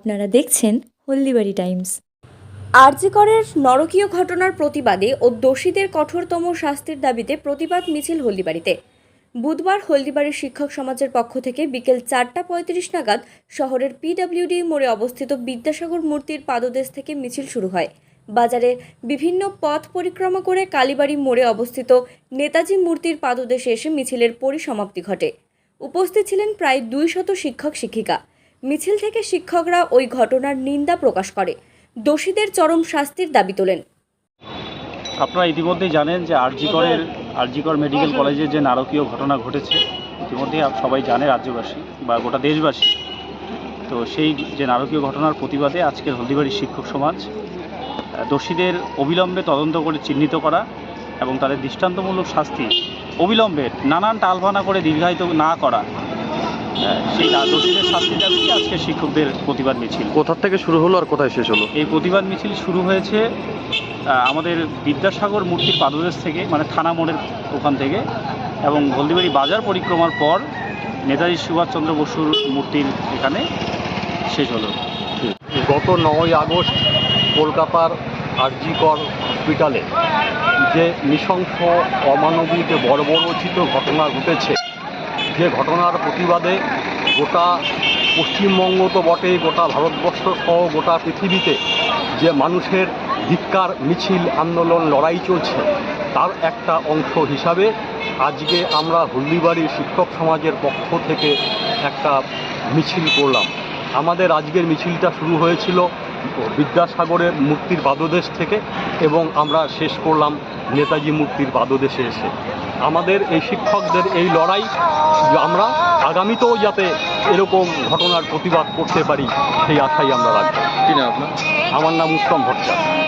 আপনারা দেখছেন হলদিবাড়ি টাইমস। আরজিকরের নরকীয় ঘটনার প্রতিবাদে ও দোষীদের কঠোরতম শাস্তির দাবিতে প্রতিবাদ মিছিল হলদিবাড়িতে। বুধবার হলদিবাড়ির শিক্ষক সমাজের পক্ষ থেকে বিকেল চারটা পঁয়ত্রিশ নাগাদ শহরের পিডব্লিউডি মোড়ে অবস্থিত বিদ্যাসাগর মূর্তির পাদদেশ থেকে মিছিল শুরু হয়। বাজারের বিভিন্ন পথ পরিক্রমা করে কালীবাড়ি মোড়ে অবস্থিত নেতাজি মূর্তির পাদদেশে এসে মিছিলের পরিসমাপ্তি ঘটে। উপস্থিত ছিলেন প্রায় দুই শত শিক্ষক শিক্ষিকা মিছিল থেকে শিক্ষকরা ওই ঘটনার নিন্দা প্রকাশ করে। দোষীদের চরম শাস্তির দাবি তোলেন। আপনারা ইতিমধ্যেই জানেন যে আরজিকরের আরজিকর মেডিকেল কলেজে যে নারকীয় ঘটনা ঘটেছে, ইতিমধ্যেই সবাই জানে রাজ্যবাসী বা গোটা দেশবাসী। তো সেই যে নারকীয় ঘটনার প্রতিবাদে আজকের হলদিবাড়ির শিক্ষক সমাজ দোষীদের অবিলম্বে তদন্ত করে চিহ্নিত করা এবং তাদের দৃষ্টান্তমূলক শাস্তি অবিলম্বে নানান টালভানা করে দীর্ঘায়িত না করা সেই দোষীদের শাস্তি দাবি আজকে শিক্ষকদের প্রতিবাদ মিছিল। কোথা থেকে শুরু হলো আর কোথায় শেষ হলো? এই প্রতিবাদ মিছিল শুরু হয়েছে আমাদের বিদ্যাসাগর মূর্তির পাদদেশ থেকে মানে থানা মোড়ের ওখান থেকে এবং হলদিবাড়ি বাজার পরিক্রমার পর নেতাজি সুভাষচন্দ্র বসুর মূর্তির এখানে শেষ হলো। গত নয় আগস্ট কলকাতার আরজিকর হসপিটালে যে নৃশংস অমানবিক বর্বরোচিত ঘটনা ঘটেছে যে ঘটনার প্রতিবাদে গোটা পশ্চিমবঙ্গ তো বটেই, গোটা ভারতবর্ষ সহ গোটা পৃথিবীতে যে মানুষের ধিক্কার, মিছিল, আন্দোলন, লড়াই চলছে, তার একটা অংশ হিসাবে আজকে আমরা হলদিবাড়ির শিক্ষক সমাজের পক্ষ থেকে একটা মিছিল করলাম। আমাদের আজকের মিছিলটা শুরু হয়েছিল বিদ্যাসাগরের মূর্তির পাদদেশ থেকে এবং আমরা শেষ করলাম নেতাজি মূর্তির পাদদেশে এসে। আমাদের এই শিক্ষকদের এই লড়াই আমরা আগামীতেও যাতে এরকম ঘটনার প্রতিবাদ করতে পারি সেই আশাই আমরা রাখব। আমার নাম উত্তম ভট্টাচার্য।